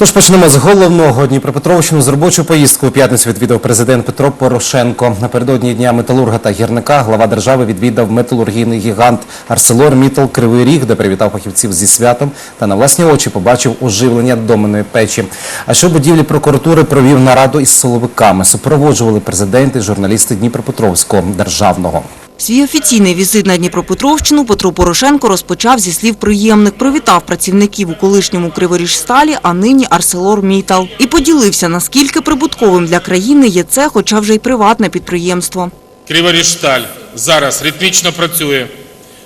Тож почнемо з головного. Дніпропетровщину з робочу поїздку у п'ятницю відвідав президент Петро Порошенко. Напередодні дня металурга та гірника глава держави відвідав металургійний гігант Арселор Мітал Кривий Ріг, де привітав фахівців зі святом та на власні очі побачив оживлення доменної печі. А що будівлі прокуратури провів нараду із силовиками. Супроводжували президенти журналісти Дніпропетровського державного. Свій офіційний візит на Дніпропетровщину Петро Порошенко розпочав зі слів приємних. Привітав працівників у колишньому Криворіжсталі, а нині Арселор Мітал. І поділився, наскільки прибутковим для країни є це, хоча вже й приватне підприємство. Криворіжсталь зараз ритмічно працює,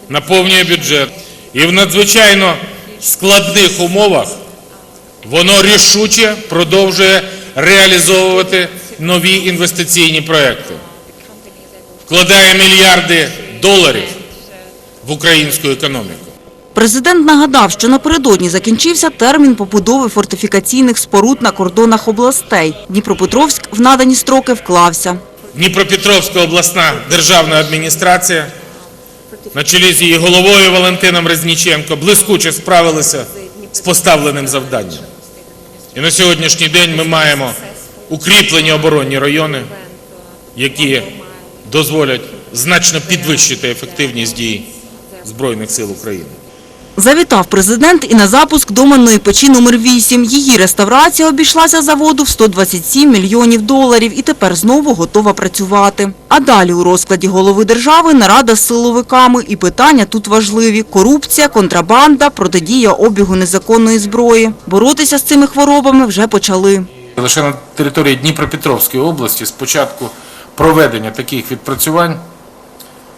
наповнює бюджет. І в надзвичайно складних умовах воно рішуче продовжує реалізовувати нові інвестиційні проекти. Вкладає мільярди доларів в українську економіку. Президент нагадав, що напередодні закінчився термін побудови фортифікаційних споруд на кордонах областей. Дніпропетровськ в надані строки вклався. Дніпропетровська обласна державна адміністрація на чолі з її головою Валентином Резніченко блискуче справилися з поставленим завданням. І на сьогоднішній день ми маємо укріплені оборонні райони, які дозволять значно підвищити ефективність дій Збройних сил України. Завітав президент і на запуск доменної печі номер 8. Її реставрація обійшлася заводу в 127 мільйонів доларів і тепер знову готова працювати. А далі у розкладі голови держави нарада з силовиками. І питання тут важливі – корупція, контрабанда, протидія обігу незаконної зброї. Боротися з цими хворобами вже почали. Лише на території Дніпропетровської області з початку проведення таких відпрацювань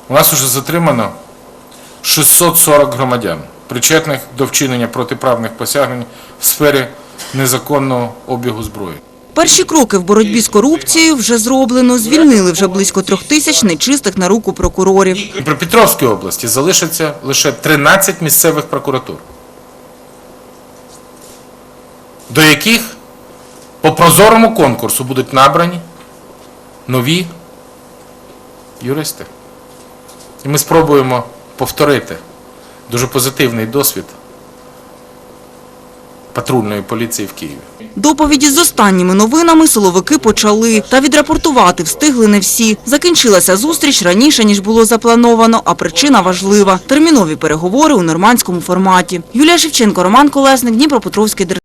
у нас вже затримано 640 громадян, причетних до вчинення протиправних посягнень в сфері незаконного обігу зброї. Перші кроки в боротьбі з корупцією вже зроблено. Звільнили вже близько трьох тисяч нечистих на руку прокурорів. В Дніпропетровській області залишиться лише 13 місцевих прокуратур, до яких по прозорому конкурсу будуть набрані нові юристи. І ми спробуємо повторити дуже позитивний досвід патрульної поліції в Києві. Доповіді з останніми новинами силовики почали. Та відрапортувати встигли не всі. Закінчилася зустріч раніше, ніж було заплановано, а причина важлива – термінові переговори у нормандському форматі. Юлія Шевченко, Роман Колесник, Дніпропетровський державний.